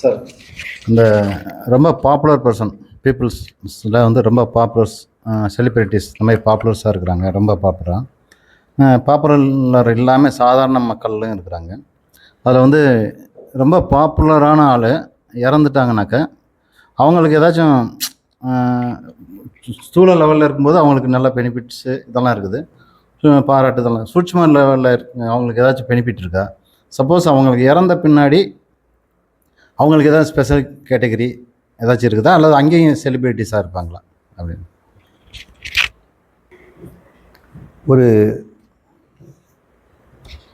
Sir. இந்த ரொம்ப popular person பீப்புள்ஸில் வந்து ரொம்ப பாப்புலர்ஸ் செலிப்ரிட்டிஸ் இந்த மாதிரி பாப்புலர்ஸாக இருக்கிறாங்க ரொம்ப பாப்புலராக பாப்புலர் இல்லாமல் சாதாரண மக்கள்லையும் இருக்கிறாங்க. அதில் வந்து ரொம்ப பாப்புலரான ஆள் இறந்துட்டாங்கனாக்க அவங்களுக்கு ஏதாச்சும் ஸ்தூல லெவலில் இருக்கும்போது அவங்களுக்கு நல்ல பெனிஃபிட்ஸு இதெல்லாம் இருக்குது. பாராட்டு இதெல்லாம் சூட்சம லெவலில் இருக்கு அவங்களுக்கு ஏதாச்சும் பெனிஃபிட் இருக்கா? சப்போஸ் அவங்களுக்கு இறந்த பின்னாடி அவங்களுக்கு ஏதாவது ஸ்பெஷல் கேட்டகரி ஏதாச்சும் இருக்குதா? அல்லது அங்கேயும் செலிப்ரிட்டிஸாக இருப்பாங்களா? அப்படின்னு. ஒரு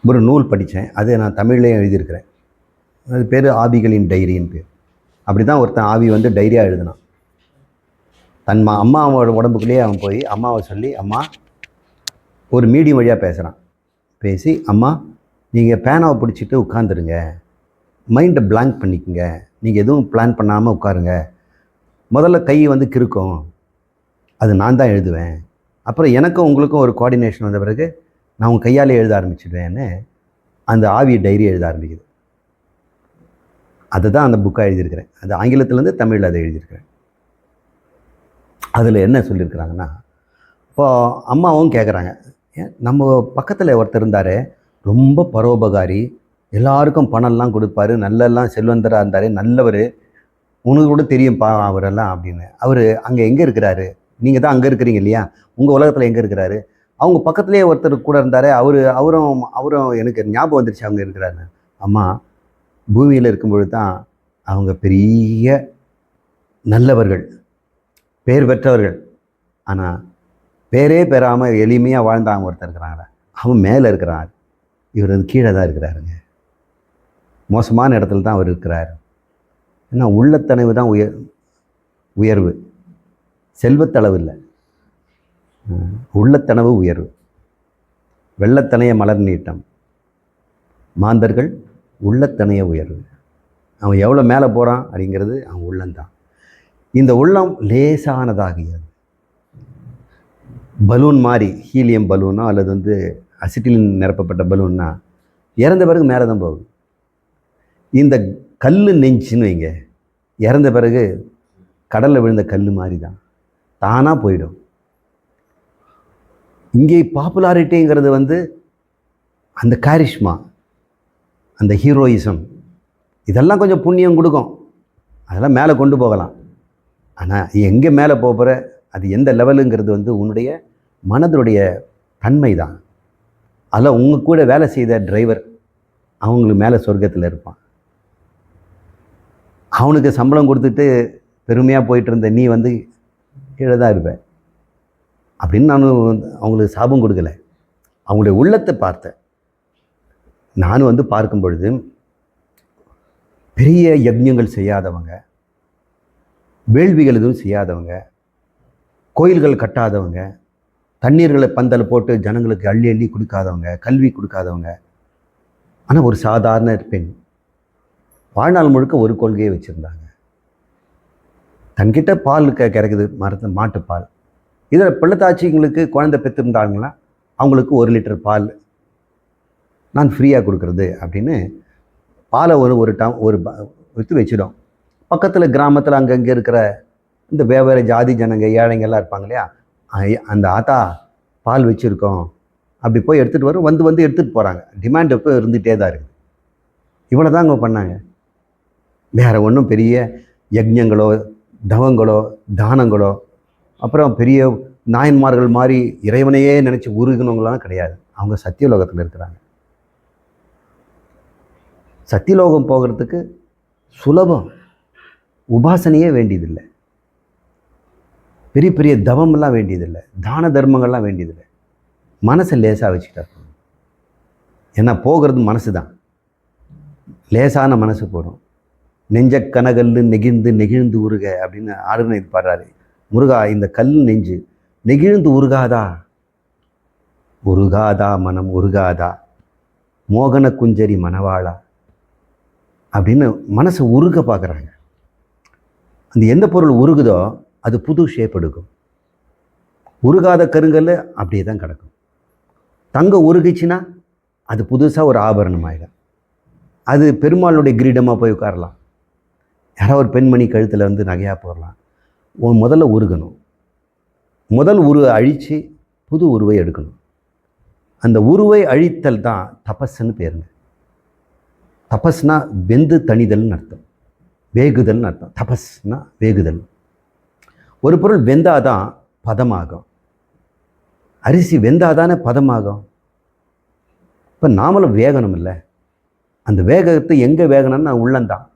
ஒரு நூல் படித்தேன். அதை நான் தமிழ்லேயும் எழுதியிருக்கிறேன். அது பேர் ஆவிகளின் டைரின்னு பேர். அப்படி தான் ஒருத்தன் ஆவி வந்து டைரியாக எழுதினான். தன் மா அம்மாவோட உடம்புக்குள்ளேயே அவன் போய் அம்மாவை சொல்லி அம்மா ஒரு மீடியம் வழியாக பேசுகிறான் பேசி அம்மா நீங்கள் பேனாவை பிடிச்சிட்டு உட்காந்துருங்க மைண்டை பிளாங்க் பண்ணிக்கோங்க. நீங்கள் எதுவும் பிளான் பண்ணாமல் உட்காருங்க. முதல்ல கை வந்து கிறுக்கும். அது நான் தான் எழுதுவேன். அப்புறம் எனக்கும் உங்களுக்கும் ஒரு கோஆர்டினேஷன் வந்த பிறகு நான் உங்கள் கையாலே எழுத ஆரம்பிச்சிடுவேன்னு அந்த ஆவிய டைரி எழுத ஆரம்பிக்குது. அதை தான் அந்த புக்காக எழுதியிருக்கிறேன். அது ஆங்கிலத்துலேருந்து தமிழில் அதை எழுதியிருக்கிறேன். அதில் என்ன சொல்லியிருக்கிறாங்கன்னா இப்போது அம்மாவும் கேட்குறாங்க ஏன்? நம்ம பக்கத்தில் ஒருத்தர் இருந்தார். ரொம்ப பரோபகாரி எல்லாருக்கும் பணம்லாம் கொடுப்பாரு. நல்லெல்லாம் செல்வந்தராக இருந்தார். நல்லவர். உனக்கு கூட தெரியும்ப்பா அவரெல்லாம் அப்படின்னு. அவர் அங்கே எங்கே இருக்கிறாரு? நீங்கள் தான் அங்கே இருக்கிறீங்க இல்லையா? உங்கள் உலகத்தில் எங்கே இருக்கிறாரு? அவங்க பக்கத்துலேயே ஒருத்தர் கூட இருந்தார். அவர் அவரும் அவரும் எனக்கு ஞாபகம் வந்துருச்சு அவங்க இருக்கிறாரு அம்மா பூமியில் இருக்கும்பொழுது தான் அவங்க பெரிய நல்லவர்கள் பேர் பெற்றவர்கள். ஆனால் பேரே பெறாமல் எளிமையாக வாழ்ந்தாங்க ஒருத்தர் இருக்கிறாங்களே அவன் மேலே இருக்கிறான். இவர் வந்து கீழே தான் இருக்கிறாருங்க. மோசமான இடத்துல தான் அவர் இருக்கிறார். ஏன்னா உள்ளத்தனைவு தான் உயர் உயர்வு. செல்வத்தளவு இல்லை உள்ளத்தனவு உயர்வு. வெள்ளத்தனைய மலர் நீட்டம். மாந்தர்கள் உள்ளத்தனைய உயர்வு. அவன் எவ்வளோ மேலே போகிறான் அப்படிங்கிறது அவன் உள்ளம்தான் இந்த உள்ளம் லேசானதாகியது. பலூன் மாதிரி ஹீலியம் பலூனோ அல்லது வந்து அசிட்டிலின் நிரப்பப்பட்ட பலூன்னா இறந்த பிறகு மேலே தான் போகுது. இந்த கல் நெஞ்சுன்னு வைங்க. இறந்த பிறகு கடலில் விழுந்த கல் மாதிரி தான் தானாக போயிடும். இங்கே பாப்புலாரிட்டிங்கிறது வந்து அந்த காரிஷ்மா அந்த ஹீரோயிசம் இதெல்லாம் கொஞ்சம் புண்ணியம் கொடுக்கும். அதெல்லாம் மேலே கொண்டு போகலாம். ஆனால் எங்கே மேலே போகிற அது எந்த லெவலுங்கிறது வந்து உன்னுடைய மனதுடைய தன்மை தான் அதில் உங்கள் கூட வேலை செய்த டிரைவர் அவங்களுக்கு மேலே சொர்க்கத்தில் இருப்பான். அவனுக்கு சம்பளம் கொடுத்துட்டு பெருமையாக போயிட்டு இருந்த நீ வந்து கீழே தான் இருப்பேன் அப்படின்னு நானும் வந்து அவங்களுக்கு சாபம் கொடுக்கல. அவங்களுடைய உள்ளத்தை பார்த்தேன். நான் வந்து பார்க்கும் பொழுது பெரிய யஜ்யங்கள் செய்யாதவங்க வேள்விகள் எதுவும் செய்யாதவங்க கோயில்கள் கட்டாதவங்க தண்ணீர்களை பந்தல் போட்டு ஜனங்களுக்கு அள்ளி அள்ளி கொடுக்காதவங்க கல்வி கொடுக்காதவங்க. ஆனால் ஒரு சாதாரண பெண் வாழ்நாள் முழுக்க ஒரு கொள்கையை வச்சுருந்தாங்க. தன்கிட்ட பால் க கிடைக்குது மரத்து மாட்டுப்பால் இதில் பிள்ளைத்தாச்சிங்களுக்கு குழந்தை பெற்றிருந்தாங்களா? அவங்களுக்கு ஒரு லிட்டர் பால். நான் ஃப்ரீயாக கொடுக்குறது அப்படின்னு பாலை ஒரு ஒரு டம் ஒரு விற்று வச்சிடும். பக்கத்தில் கிராமத்தில் அங்கங்கே இருக்கிற இந்த வெவ்வேறு ஜாதி ஜனங்க ஏழைங்க எல்லாம் இருப்பாங்க இல்லையா? அந்த ஆத்தா பால் வச்சுருக்கோம். அப்படி போய் எடுத்துகிட்டு வரும். வந்து வந்து எடுத்துகிட்டு போகிறாங்க டிமாண்ட் எப்போ இருந்துகிட்டே தான் இருக்குது. இவ்வளோ தான் அவங்க பண்ணாங்க. வேறு ஒன்றும் பெரிய யஜ்யங்களோ தவங்களோ தானங்களோ அப்புறம் பெரிய நாயன்மார்கள் மாதிரி இறைவனையே நினச்சி உருகினவங்களாம் கிடையாது. அவங்க சத்தியலோகத்தில் இருக்கிறாங்க. சத்தியலோகம் போகிறதுக்கு சுலபம். உபாசனையே வேண்டியதில்லை. பெரிய பெரிய தவமெல்லாம் வேண்டியதில்லை. தான தர்மங்கள்லாம் வேண்டியதில்லை. மனசை லேசாக வச்சுக்கிட்டா ஏன்னா போகிறது மனசு தான் லேசான மனசு போடும் நெஞ்ச கனகல்லு நெகிழ்ந்து நெகிழ்ந்து உருக அப்படின்னு ஆளுநர் பாடுறாரு. முருகா இந்த கல் நெஞ்சு நெகிழ்ந்து உருகாதா? உருகாதா மனம் உருகாதா? மோகன குஞ்சரி மணவாளா? அப்படின்னு மனசை உருக பார்க்குறாங்க. அந்த எந்த பொருள் உருகுதோ அது புது ஷேப் எடுக்கும். உருகாத கருங்கல் அப்படியே தான் கிடக்கும். தங்கம் உருகிச்சின்னா அது புதுசாக ஒரு ஆபரணம் ஆகிடும் அது பெருமாளுடைய கிரீடமாக போய் உட்காரலாம். யாராவது ஒரு பெண்மணி கழுத்தில் வந்து நகையாக போடலாம். உன் முதல்ல உருகணும். முதல் உருவை அழித்து புது உருவை எடுக்கணும். அந்த உருவை அழித்தல் தான் தபஸ்ன்னு பேருங்க. தபஸ்னா வெந்து தணிதல்னு அர்த்தம். வேகுதல்னு அர்த்தம். தபஸ்னா வேகுதல். ஒரு பொருள் வெந்தாதான் பதமாகும். அரிசி வெந்தாதானே பதமாகும். இப்போ நாமளும் வேகணும் இல்லை அந்த வேகத்தை எங்கே வேகணும்னா உள்ளந்தான்.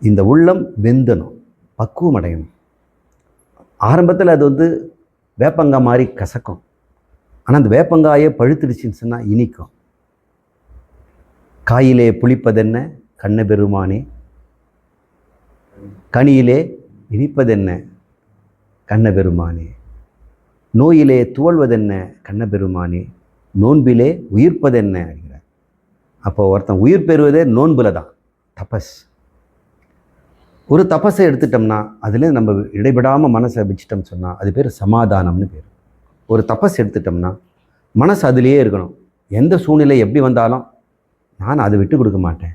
இந்த உள்ளம் வெந்தணும் பக்குவம் அடையணும். ஆரம்பத்தில் அது வந்து வேப்பங்காய் மாதிரி கசக்கும். ஆனால் அந்த வேப்பங்காயை பழுத்துடுச்சுன்னு சொன்னால் இனிக்கும். காயிலே புளிப்பதென்ன? கண்ண பெருமானே. கனியிலே இனிப்பதென்ன? கண்ண பெருமானே. நோயிலே துவழ்வதென்ன கண்ண பெருமானே. நோன்பிலே உயிர்ப்பதென்ன? அப்படிங்கிறார். அப்போ ஒருத்தன் உயிர் பெறுவதே நோன்பில் தான். தபஸ். ஒரு தபஸை எடுத்துட்டோம்னா அதுலேருந்து நம்ம இடைபெடாமல் மனசை வச்சுட்டோம் சொன்னால் அது பேர் சமாதானம்னு பேர். ஒரு தபஸ் எடுத்துட்டோம்னா மனசு அதுலேயே இருக்கணும். எந்த சூழ்நிலை எப்படி வந்தாலும் நான் அதை விட்டு கொடுக்க மாட்டேன்.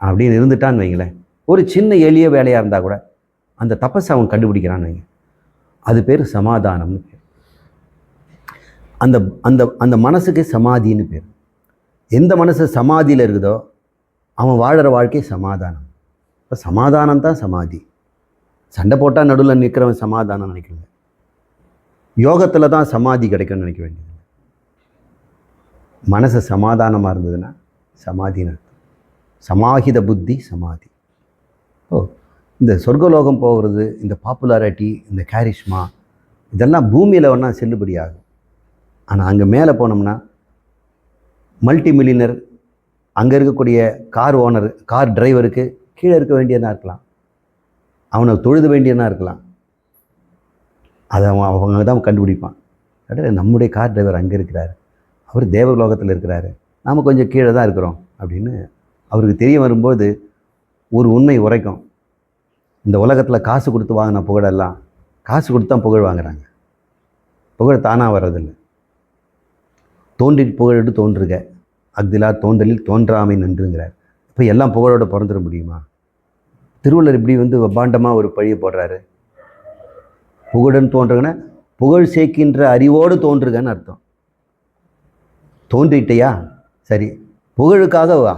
அப்படின்னு இருந்துட்டான்னு வைங்களேன். ஒரு சின்ன எளிய வேலையாக இருந்தால் கூட அந்த தபஸை அவன் கண்டுபிடிக்கிறான்னு வைங்க. அது பேர் சமாதானம்னு பேர். அந்த அந்த அந்த மனசுக்கு சமாதின்னு பேர். எந்த மனசு சமாதியில் இருக்குதோ அவன் வாழ்கிற வாழ்க்கை சமாதானம். இப்போ சமாதானம் தான் சமாதி. சண்டை போட்டால் நடுவில் நிற்கிறவன் சமாதானம் நினைக்கல. யோகத்தில் தான் சமாதி கிடைக்கும்னு நினைக்க வேண்டியது மனசு சமாதானமாக இருந்ததுன்னா சமாதின்னு அர்த்தம். சமாஹித புத்தி சமாதி. ஓ இந்த சொர்க்கலோகம் போகிறது இந்த பாப்புலாரிட்டி இந்த கேரிஷ்மா இதெல்லாம் பூமியில் வேணால் செல்லுபடி ஆகும். ஆனால் அங்கே மேலே போனோம்னா மல்டி மில்லினர் அங்கே இருக்கக்கூடிய கார் ஓனர் கார் டிரைவருக்கு கீழே இருக்க வேண்டியதாக இருக்கலாம். அவனை தொழுத வேண்டியதாக இருக்கலாம். அதை அவன் அவங்க தான் கண்டுபிடிப்பான். கடை நம்முடைய கார் டிரைவர் அங்கே இருக்கிறார். அவர் தேவலோகத்தில் இருக்கிறாரு. நாம் கொஞ்சம் கீழே தான் இருக்கிறோம் அப்படின்னு அவருக்கு தெரிய வரும்போது ஒரு உண்மை உரைக்கும். இந்த உலகத்தில் காசு கொடுத்து வாங்கின புகழெல்லாம் காசு கொடுத்து தான் புகழ் வாங்குறாங்க. புகழ் தானாக வர்றதில்லை. தோன்றி புகழெடு தோன்றுக. அக்திலா தோன்றலில் தோன்றாமை நின்றுங்கிறார். இப்போ எல்லாம் புகழோட பிறந்துட முடியுமா? திருவள்ளுவர் இப்படி வந்து பாண்டமாக ஒரு பழியை போடுறாரு. புகழுன்னு தோன்றுகன்னா புகழ் சேர்க்கின்ற அறிவோடு தோன்றுகன்னு அர்த்தம். தோன்றிட்டியா? சரி புகழுக்காக வா.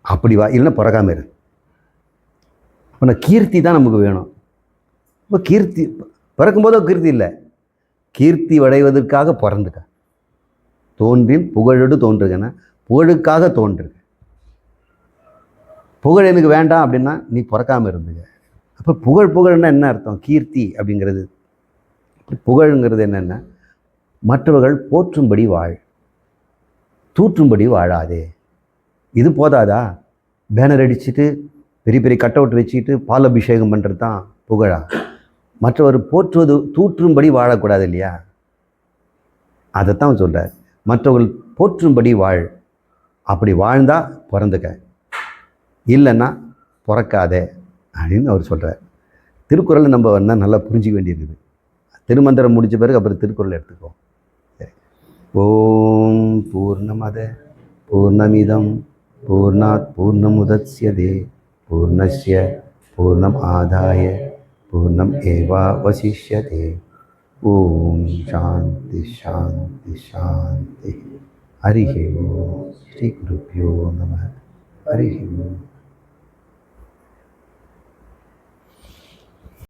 அப்படி வா இல்லைன்னா பிறக்காம இரு. அப்போ கீர்த்தி தான் நமக்கு வேணும். இப்போ கீர்த்தி பிறக்கும்போதோ கீர்த்தி இல்லை. கீர்த்தி அடைவதற்காக பிறந்துக்க. தோன்றின் புகழோடு தோன்றுகன்னா புகழுக்காக தோன்றுக. புகழ் எனக்கு வேண்டாம் அப்படின்னா நீ பிறக்காமல் இருந்துங்க அப்போ புகழ் புகழ்னா என்ன அர்த்தம்? கீர்த்தி அப்படிங்கிறது. புகழ்ங்கிறது என்னென்னா? மற்றவர்கள் போற்றும்படி வாழ். தூற்றும்படி வாழாதே. இது போதாதா? பேனர் அடிச்சுட்டு பெரிய பெரிய கட் அவுட் வச்சுக்கிட்டு பால் அபிஷேகம் பண்ணுறது தான் புகழா? மற்றவர் போற்றுவது தூற்றும்படி வாழக்கூடாது இல்லையா? அதைத்தான் சொல்கிறார் மற்றவர்கள் போற்றும்படி வாழ். அப்படி வாழ்ந்தால் பிறந்துக்க. இல்லைன்னா பிறக்காதே அப்படின்னு அவர் சொல்கிறார் திருக்குறளை நம்ம வந்தால் நல்லா புரிஞ்சிக்க வேண்டியிருக்குது. திருமந்திரம் முடித்த பிறகு அப்புறம் திருக்குறள் எடுத்துக்கோ சரி. ஓம் பூர்ணமத பூர்ணமிதம் பூர்ணாத் பூர்ணமுதத்யதே பூர்ணஸ்ய பூர்ணம் ஆதாய பூர்ணம் ஏவாவசிஷ்யதே ஓம் சாந்தி சாந்தி சாந்தி. ஹரி ஓம். ஸ்ரீ குருப்பியோ நம. ஹரி ஓம்.